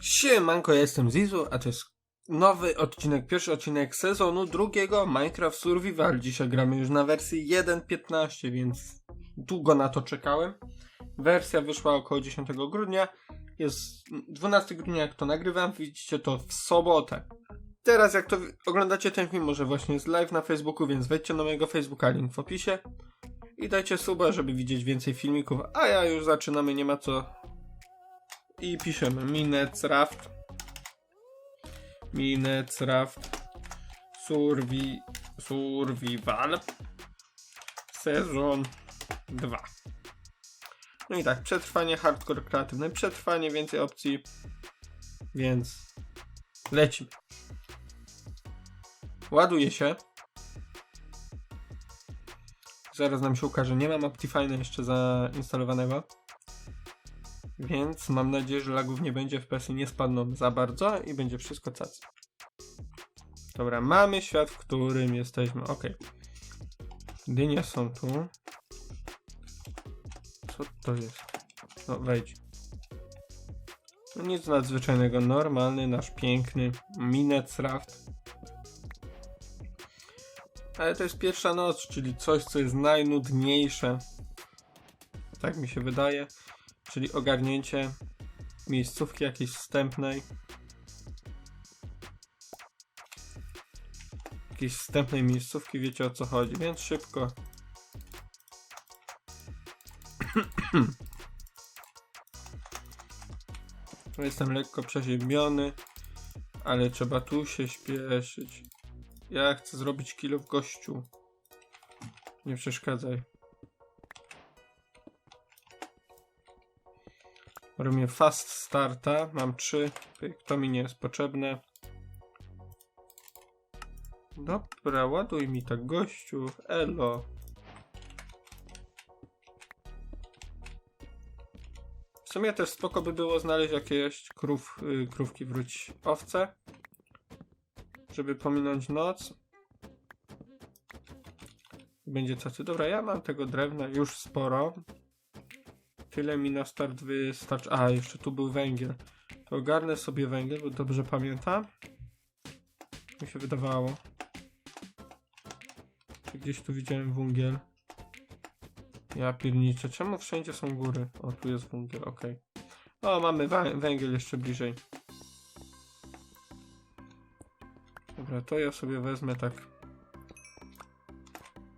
Siemanko, ja jestem Zizu, a to jest nowy odcinek, pierwszy odcinek sezonu drugiego Minecraft Survival. Dzisiaj gramy już na wersji 1.15, więc długo na to czekałem. Wersja wyszła około 10 grudnia. Jest 12 grudnia, jak to nagrywam. Widzicie to w sobotę. Teraz, jak to oglądacie ten film, może właśnie jest live na Facebooku, więc wejdźcie na mojego Facebooka, link w opisie. I dajcie suba, żeby widzieć więcej filmików. A ja już zaczynamy, nie ma co i piszemy. Minecraft Minecraft Survi, Survival. Sezon 2 No i tak, przetrwanie, hardcore kreatywne, przetrwanie, więcej opcji. Więc lecimy. Ładuje się. Zaraz nam się ukaże, nie mam Optifine'a jeszcze zainstalowanego więc mam nadzieję, że lagów nie będzie, FPS-y nie spadną za bardzo i będzie wszystko cacy. Dobra, mamy świat, w którym jesteśmy. Ok. Dynie są tu. Co to jest? No, wejdź. No nic nadzwyczajnego, normalny, nasz piękny Minecraft. Ale to jest pierwsza noc, czyli coś, co jest najnudniejsze. Tak mi się wydaje czyli ogarnięcie miejscówki jakiejś wstępnej. Jakiejś wstępnej miejscówki, wiecie o co chodzi, więc szybko. Jestem lekko przeziębiony, ale trzeba tu się śpieszyć. Ja chcę zrobić kilo w gościu. Nie przeszkadzaj. Robię fast starta. Mam trzy. Pyk, To mi nie jest potrzebne. Dobra, ładuj mi tak gościu. Elo. W sumie też spoko by było znaleźć jakieś krów, y, krówki wróć owce. Żeby pominąć noc. Będzie cacy. Dobra, ja mam tego drewna już sporo. Tyle mi na start wystarczy. A, jeszcze tu był węgiel. To ogarnę sobie węgiel, bo dobrze pamiętam. Mi się wydawało. Czy gdzieś tu widziałem węgiel? Ja pierniczę. Czemu wszędzie są góry? O, tu jest węgiel, okej. O, mamy wę- węgiel jeszcze bliżej. Dobra, to ja sobie wezmę tak.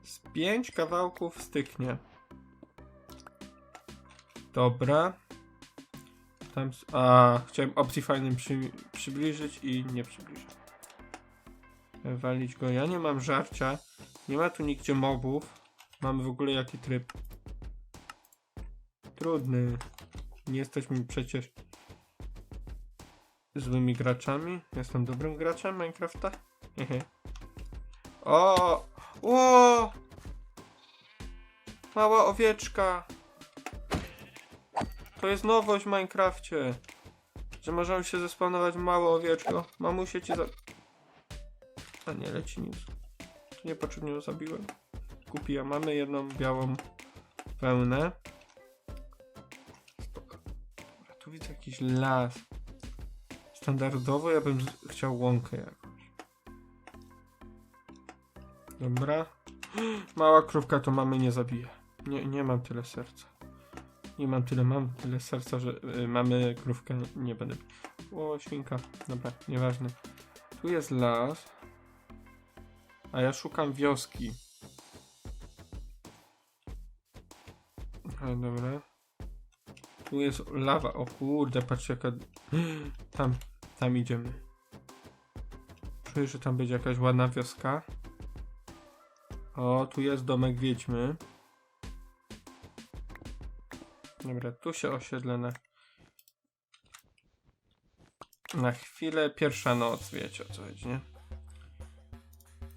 Z pięć kawałków styknie. Dobra. Tam. A, chciałem Optifine'em przy, przybliżyć i nie przybliżyć. Walić go. Ja nie mam żarcia. Nie ma tu nigdzie mobów. Mamy w ogóle jaki tryb? Trudny. Nie jesteśmy przecież złymi graczami. Jestem dobrym graczem Minecrafta. O! O! Mała owieczka! To jest nowość w Minecrafcie. Że możemy się zespawnować małe owieczko. Mamusie ci za... A nie, leci nic. To niepotrzebnie ją zabiłem. Kupiłem. Mamy jedną białą wełnę. Spoko. Tu widzę jakiś las. Standardowo ja bym chciał łąkę jakąś. Dobra. Mała krówka to mamy nie zabije. Nie, nie mam tyle serca. Nie mam tyle, mam tyle serca, że y, mamy krówkę, nie, nie będę. O, świnka. Dobra, nieważne. Tu jest las. A ja szukam wioski. Ale dobra. Tu jest lawa. O kurde, patrzcie jaka... Tam, tam idziemy. Czuję, że tam będzie jakaś ładna wioska. O, tu jest domek wiedźmy. Dobra, tu się osiedlę na... Na chwilę. Pierwsza noc, wiecie o co chodzi, nie?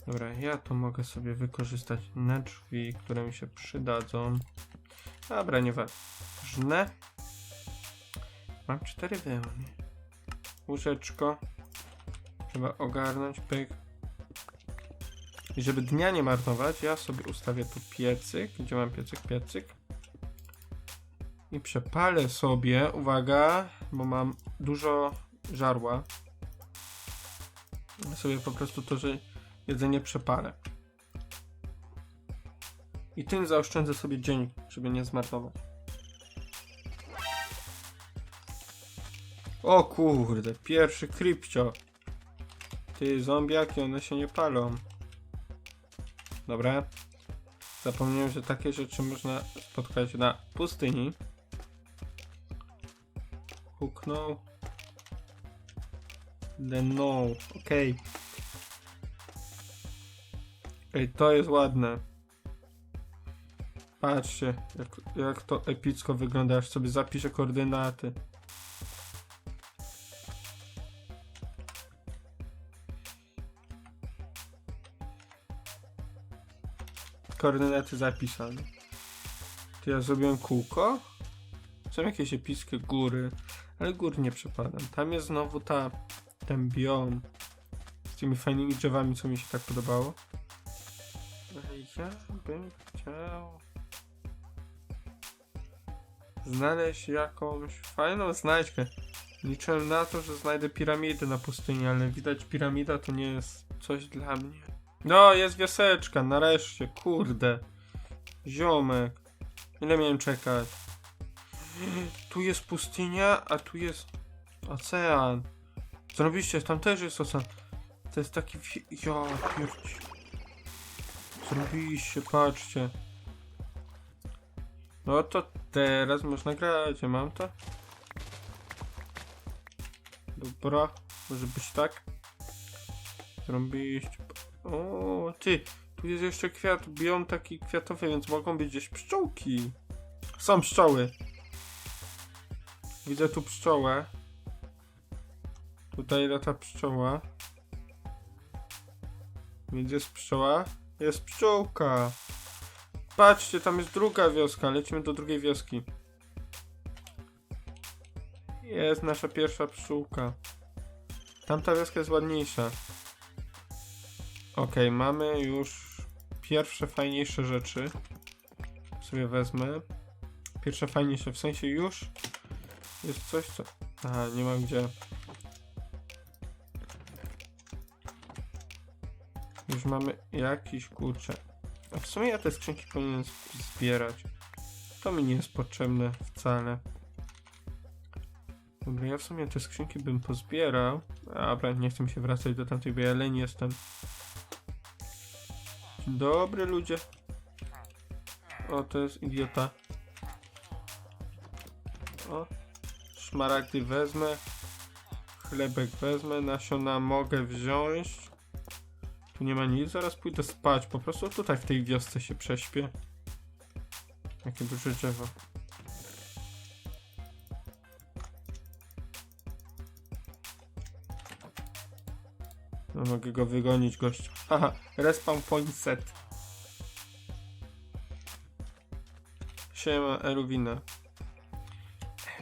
Dobra, ja tu mogę sobie wykorzystać na drzwi, które mi się przydadzą. Dobra, nieważne. Mam cztery wełny. Łóżeczko. Trzeba ogarnąć, pyk. I żeby dnia nie marnować, ja sobie ustawię tu piecyk. Gdzie mam piecyk? Piecyk. I przepalę sobie, uwaga, bo mam dużo żarła. Sobie po prostu to, że jedzenie przepalę. I tym zaoszczędzę sobie dzień, żeby nie zmarnować. O kurde, pierwszy krypcio. Ty, zombiaki, one się nie palą. Dobra. Zapomniałem, że takie rzeczy można spotkać na pustyni. Huknął. Then no, okej. Ej, to jest ładne. Patrzcie, jak, jak to epicko wygląda, aż sobie zapiszę koordynaty. Koordynaty zapisane. To ja zrobiłem kółko? Są jakieś epickie góry, ale gór nie przepadam. Tam jest znowu ta, ten biom z tymi fajnymi drzewami, co mi się tak podobało. Ja bym chciał znaleźć jakąś fajną znajdźkę. Liczyłem na to, że znajdę piramidę na pustyni, ale widać piramida to nie jest coś dla mnie. No, jest wioseczka, nareszcie, kurde. Ziomek. Ile miałem czekać? Tu jest pustynia, a tu jest ocean. Zrobiliście, tam też jest ocean. To jest taki... Ja pierci. Zrobiliście, patrzcie. No to teraz można grać, ja mam to. Dobra, może być tak. Zrobiliście... O, ty, tu jest jeszcze kwiat, biom taki kwiatowy, więc mogą być gdzieś pszczółki. Są pszczoły. Widzę tu pszczołę. Tutaj lata pszczoła. Więc jest pszczoła. Jest pszczółka. Patrzcie, tam jest druga wioska. Lecimy do drugiej wioski. Jest nasza pierwsza pszczółka. Tamta wioska jest ładniejsza. Okej, mamy już pierwsze fajniejsze rzeczy. Sobie wezmę. Pierwsze fajniejsze, w sensie już jest coś, co... Aha, nie mam gdzie. Już mamy jakiś kurczę. A w sumie ja te skrzynki powinienem zbierać. To mi nie jest potrzebne wcale. Dobra, ja w sumie te skrzynki bym pozbierał. Dobra, nie chcę mi się wracać do tamtej, bo ja leń jestem. Dobry ludzie. O, to jest idiota. Szmaragdy wezmę. Chlebek wezmę, nasiona mogę wziąć. Tu nie ma nic, zaraz pójdę spać. Po prostu tutaj w tej wiosce się prześpię. Jakie duże drzewo. No mogę go wygonić gościu. Haha, respawn point set. Siema, Eluwina.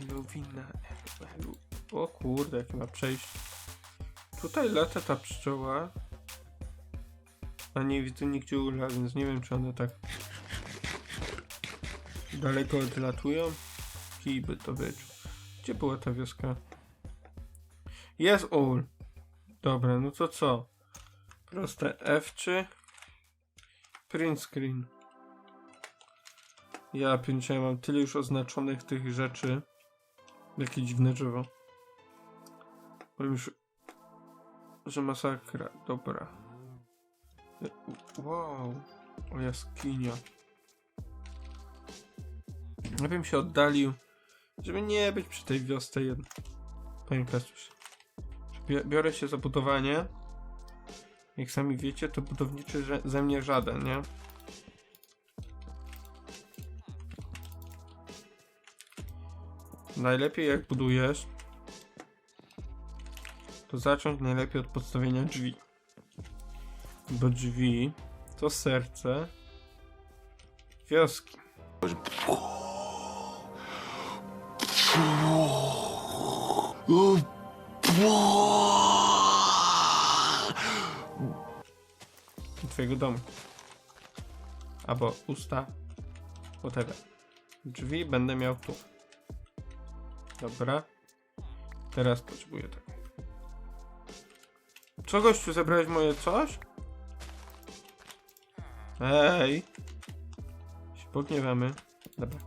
Elu, Elu. O kurde, jakie ma przejście. Tutaj lata ta pszczoła. A nie widzę nigdzie ula, więc nie wiem czy one tak daleko odlatują. Kij by to wyczuł. Gdzie była ta wioska? Jest ul. Dobra, no to co? Proste F3 Print screen Ja pierdziałem, mam tyle już oznaczonych tych rzeczy Jakie dziwne drzewo. Powiem już Że masakra, dobra. Wow. O jaskinia. Ja bym się oddalił Żeby nie być przy tej wiosce jednej Panie Kastusz Bie- biorę się za budowanie. Jak sami wiecie, to budowniczy ze mnie żaden, nie? Najlepiej jak budujesz, to zacząć najlepiej od podstawienia drzwi. Bo drzwi to serce wioski. Twojego domu. Albo usta. Whatever. Drzwi będę miał tu. Dobra. Teraz potrzebuję tak. Co gościu, zabrałeś moje coś? Ej! Się pogniewamy. Dobra.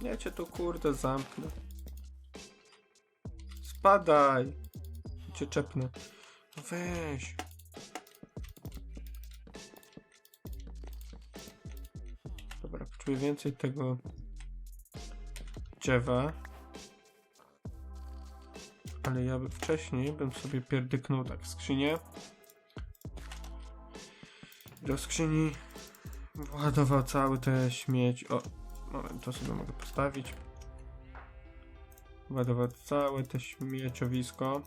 Ja cię tu kurde zamknę. Spadaj! Cię czepnę. No Weź. Poczuję więcej tego drzewa. Ale ja by wcześniej bym sobie pierdyknął tak skrzynię. Do skrzyni władował cały te śmieć. O, moment, to sobie mogę postawić. Władował całe te śmieciowisko.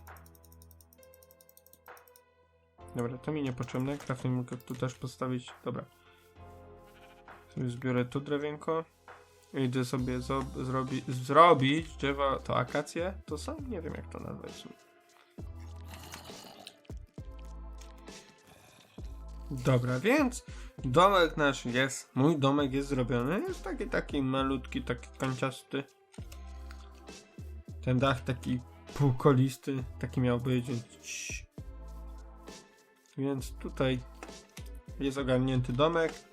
Dobra, to mi niepotrzebne. Crafting mogę tu też postawić. Dobra. Zbiorę tu drewienko. Idę sobie zrobi- zrobić drzewa, to akacje? To są? Nie wiem jak to nazwać. Dobra, więc domek nasz jest, mój domek jest zrobiony. Jest taki, taki malutki, taki kanciasty. Ten dach taki półkolisty, taki miał być. Więc tutaj jest ogarnięty domek.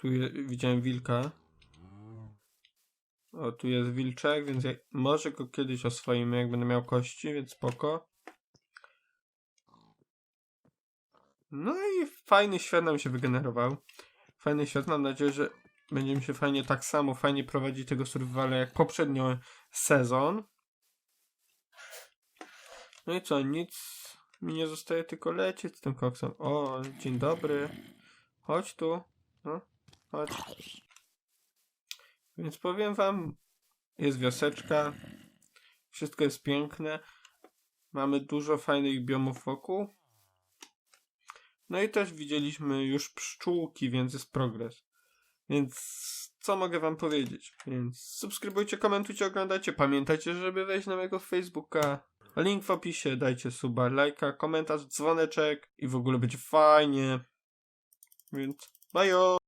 Tu je, widziałem wilka. O, tu jest wilczek, więc ja, może go kiedyś oswoimy, jak będę miał kości, więc spoko. No i fajny świat nam się wygenerował. Fajny świat, mam nadzieję, że będzie mi się fajnie tak samo, fajnie prowadzić tego survivala jak poprzednio sezon. No i co, nic mi nie zostaje, tylko lecieć z tym koksem. O, dzień dobry. Chodź tu. No, chodź. Więc powiem wam, jest wioseczka. Wszystko jest piękne. Mamy dużo fajnych biomów wokół. No i też widzieliśmy już pszczółki, więc jest progres. Więc co mogę wam powiedzieć? Więc subskrybujcie, komentujcie, oglądajcie. Pamiętajcie, żeby wejść na mojego Facebooka. Link w opisie, dajcie suba, lajka, komentarz, dzwoneczek i w ogóle będzie fajnie. Więc bajo!